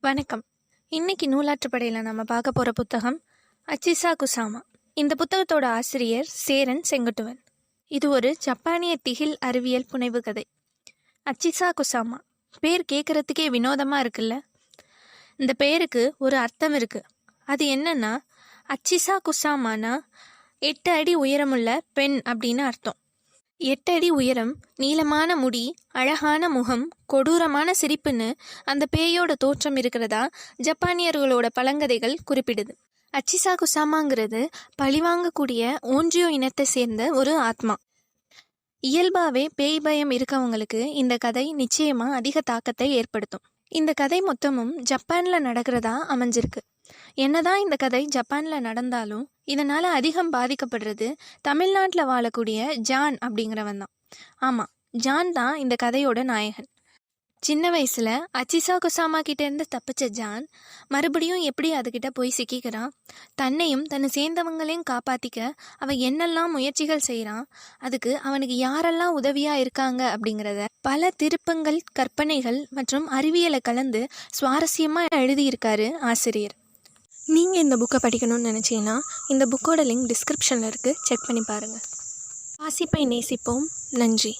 வணக்கம். இன்னைக்கு நூலாற்றுப்படையில் நம்ம பார்க்க போகிற புத்தகம் அச்சிசா குசாமா. இந்த புத்தகத்தோட ஆசிரியர் சேரன் செங்குட்டுவன். இது ஒரு ஜப்பானிய திகில் அறிவியல் புனைவு கதை. அச்சிசா குசாமா. பேர் கேட்குறதுக்கே வினோதமாக இருக்குல்ல? இந்த பெயருக்கு ஒரு அர்த்தம் இருக்குது அது என்னன்னா அச்சிசா குசாமானா எட்டு அடி உயரமுள்ள பெண் அப்படின்னு அர்த்தம். எட்டடி உயரம் நீளமான முடி அழகான முகம் கொடூரமான சிரிப்புன்னு அந்த பேயோட தோற்றம் இருக்கிறதா ஜப்பானியர்களோட பழங்கதைகள் குறிப்பிடுது. அச்சிசா குசாமாங்கிறது பழிவாங்கக்கூடிய ஓன்றியோ இனத்தை சேர்ந்த ஒரு ஆத்மா. இயல்பாகவே பேய் பயம் இருக்கவங்களுக்கு இந்த கதை நிச்சயமா அதிக தாக்கத்தை ஏற்படுத்தும். இந்த கதை மொத்தமும் ஜப்பானில் நடக்கிறதா அமைஞ்சிருக்கு. என்னதான் இந்த கதை ஜப்பானில் நடந்தாலும் இதனால் அதிகம் பாதிக்கப்படுறது தமிழ்நாட்டில் வாழக்கூடிய ஜான் அப்படிங்கிறவன் தான். ஆமாம் ஜான் தான் இந்த கதையோட நாயகன். சின்ன வயசில் அச்சிசா குசாமா கிட்டேருந்து தப்பிச்ச ஜான் மறுபடியும் எப்படி அதுகிட்ட போய் சிக்கிக்கிறான்? தன்னையும் தன்னை சேர்ந்தவங்களையும் காப்பாற்றிக்க அவன் என்னெல்லாம் முயற்சிகள் செய்கிறான் அதுக்கு அவனுக்கு யாரெல்லாம் உதவியாக இருக்காங்க அப்படிங்கிறத பல திருப்பங்கள் கற்பனைகள் மற்றும் அறிவியலை கலந்து சுவாரஸ்யமாக எழுதியிருக்காரு ஆசிரியர். நீங்கள் இந்த புக்கை படிக்கணும்னு நினச்சிங்கன்னா இந்த புக்கோட லிங்க் டிஸ்கிரிப்ஷனில் இருக்குது செக் பண்ணி பாருங்கள் வாசிப்பை நேசிப்போம். நன்றி.